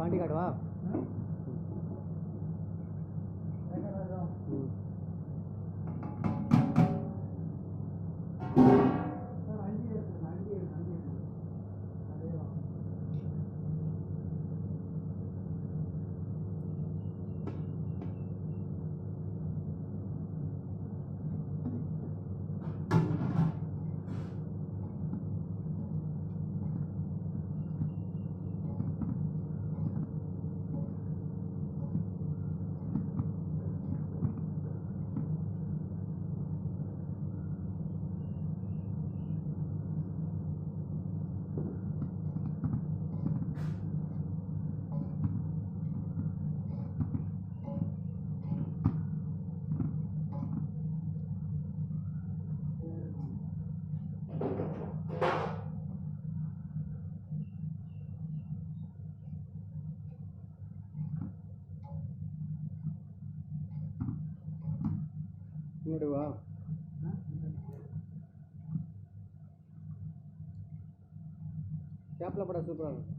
வண்டி காட்டுவா? ம். முன்னாடி வா கேப்பில் படம் சூப்பராக இருக்கும்